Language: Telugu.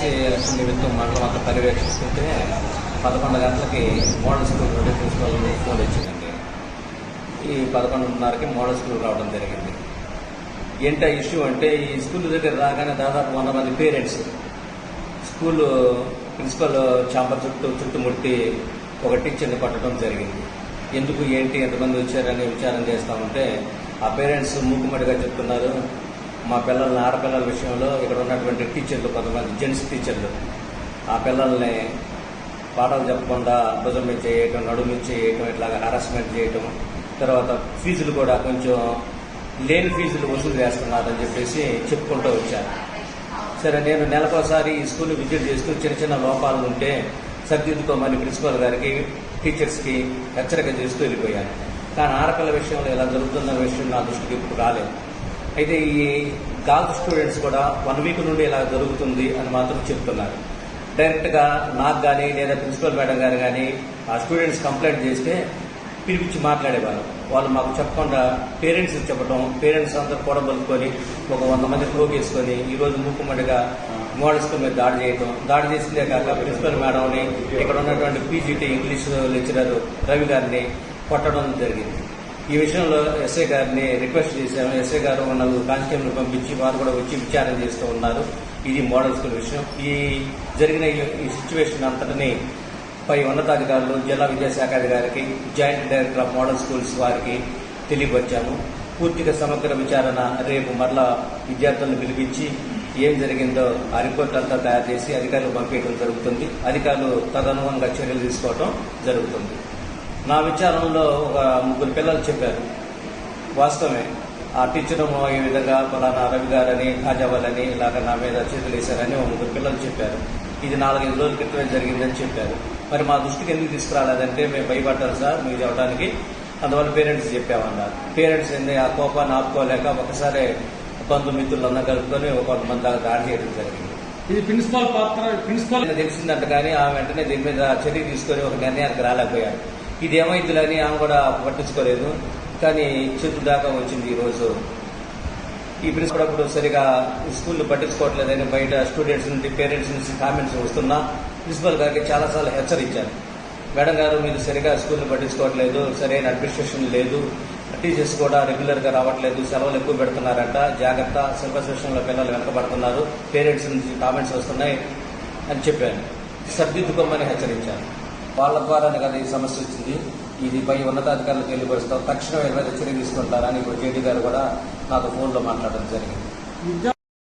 ఎస్ఎస్సి ఎలక్షన్ నిమిత్తం మండలం అంతా పర్యవేక్షిస్తుంటే పదకొండు గంటలకి మోడల్ స్కూల్ నుండి ప్రిన్సిపల్ ఫోన్ వచ్చిందండి ఈ పదకొండున్నరకి మోడల్ స్కూల్ రావడం జరిగింది ఏంటా ఇష్యూ అంటే ఈ స్కూల్ దగ్గర రాగానే దాదాపు వంద మంది పేరెంట్స్ స్కూల్ ప్రిన్సిపల్ చాంబర్ చుట్టూ చుట్టుముట్టి ఒక టీచర్ని పట్టడం జరిగింది. ఎందుకు ఏంటి ఎంతమంది వచ్చారని విచారం చేస్తామంటే ఆ పేరెంట్స్ మూకుమడిగా చెప్తున్నారు. మా పిల్లల్ని ఆడపిల్లల విషయంలో ఇక్కడ ఉన్నటువంటి టీచర్లు కొంతమంది జెంట్స్ టీచర్లు ఆ పిల్లల్ని పాఠాలు చెప్పకుండా భుజం మీద చేయటం నడుము మీద చేయటం ఇట్లాగా హరాస్మెంట్ చేయటం తర్వాత ఫీజులు కూడా కొంచెం లేని ఫీజులు వసూలు చేస్తున్నారని చెప్పేసి చెప్పుకుంటూ వచ్చారు. సరే నేను నెలకోసారి ఈ స్కూల్ విజిట్ చేస్తూ చిన్న చిన్న లోపాలు ఉంటే సర్దిద్దుకోమని ప్రిన్సిపల్ గారికి టీచర్స్కి హెచ్చరిక చేస్తూ వెళ్ళిపోయాను. కానీ ఆడపిల్ల విషయంలో ఇలా జరుగుతున్న విషయం నా దృష్టికి ఇప్పుడు రాలేదు. అయితే ఈ గాల్ఫ్ స్టూడెంట్స్ కూడా వన్ వీక్ నుండి ఇలా జరుగుతుంది అని మాత్రం చెప్తున్నారు. డైరెక్ట్గా నాకు కానీ లేదా ప్రిన్సిపల్ మేడం గారు కానీ ఆ స్టూడెంట్స్ కంప్లైంట్ చేస్తే పిలిపించి మాట్లాడేవారు. వాళ్ళు మాకు చెప్పకుండా పేరెంట్స్ చెప్పడం పేరెంట్స్ అందరూ కూడబలుకొని ఒక వంద మంది ప్రోగేసుకొని ఈరోజు మూకుమ్మడిగా మోడల్ స్కూల్ మీద దాడి చేయడం దాడి చేసిందే కాక ప్రిన్సిపల్ మేడంని ఇక్కడ ఉన్నటువంటి పీజీటీ ఇంగ్లీష్ లెక్చరర్ రవి గారిని కొట్టడం జరిగింది. ఈ విషయంలో ఎస్ఐ గారిని రిక్వెస్ట్ చేశాము. ఎస్ఐ గారు నలుగురు కానిస్టేబుల్ పంపించి వారు కూడా వచ్చి విచారణ చేస్తూ ఉన్నారు. ఇది మోడల్ స్కూల్ విషయం. ఈ జరిగిన ఈ- సిచ్యువేషన్ అంతటిని పై ఉన్నతాధికారులు జిల్లా విద్యాశాఖ అధికారికి joint director of model schools వారికి తెలియపరిచాము. పూర్తిగా సమగ్ర విచారణ రేపు మరలా విద్యార్థులను పిలిపించి ఏం జరిగిందో ఆ రిపోర్ట్ అంతా తయారు చేసి అధికారులు పంపించడం జరుగుతుంది. అధికారులు తదనుగుణంగా చర్యలు తీసుకోవడం జరుగుతుంది. నా విచారణలో ఒక ముగ్గురు పిల్లలు చెప్పారు. వాస్తవమే ఆ టీచర్ ఈ విధంగా ఫలానా రవి గారని ఖాజావాలని ఇలాగ నా మీద చేతులు వేశారని ఒక ముగ్గురు పిల్లలు చెప్పారు. ఇది నాలుగైదు రోజుల క్రితమే జరిగిందని చెప్పారు. మరి మా దృష్టికి ఎందుకు తీసుకురాలేదంటే మేము భయపడ్డారు సార్ మీరు చెప్పడానికి అందువల్ల పేరెంట్స్ చెప్పామన్నారు. పేరెంట్స్ ఏంది ఆ కోపాన్ని ఆపుకోలేక ఒకసారి బంధుమిత్రులందరూ కలుపుకొని ఒక కొంతమంది దాకా దాడి చేయడం జరిగింది. ఇది ప్రిన్సిపాల్ పాత్ర ప్రిన్సిపాల్ తెలిసిందంట కానీ ఆమె వెంటనే దీని మీద చర్య తీసుకొని ఒక నిర్ణయానికి రాలేకపోయారు. ఇది ఏమైందిలని ఆమె కూడా పట్టించుకోలేదు. కానీ చేతుల దాకా వచ్చింది ఈ రోజు. ఈ ప్రిన్సిపల్ అప్పుడు సరిగా స్కూల్ పట్టించుకోవట్లేదని బయట స్టూడెంట్స్ నుండి పేరెంట్స్ నుంచి కామెంట్స్ వస్తున్నా ప్రిన్సిపల్ గారికి చాలాసార్లు హెచ్చరించారు. మేడం గారు మీరు సరిగా స్కూల్ని పట్టించుకోవట్లేదు సరైన అడ్మినిస్ట్రేషన్ లేదు టీచర్స్ కూడా రెగ్యులర్గా రావట్లేదు సెలవులు ఎక్కువ పెడుతున్నారంట జాగ్రత్త సిలబస్ విషయంలో పిల్లలు వెనకబడుతున్నారు పేరెంట్స్ నుంచి కామెంట్స్ వస్తున్నాయి అని చెప్పాను సర్దిద్దుకోమని హెచ్చరించాను వాళ్ళ ద్వారానే కదా ఈ సమస్య వచ్చింది. ఇది పై ఉన్నతాధికారులు తెలియపరుస్తాం. తక్షణం ఏమైనా చర్య తీసుకుంటారని ఇప్పుడు జేడీ గారు కూడా నాకు ఫోన్లో మాట్లాడడం జరిగింది.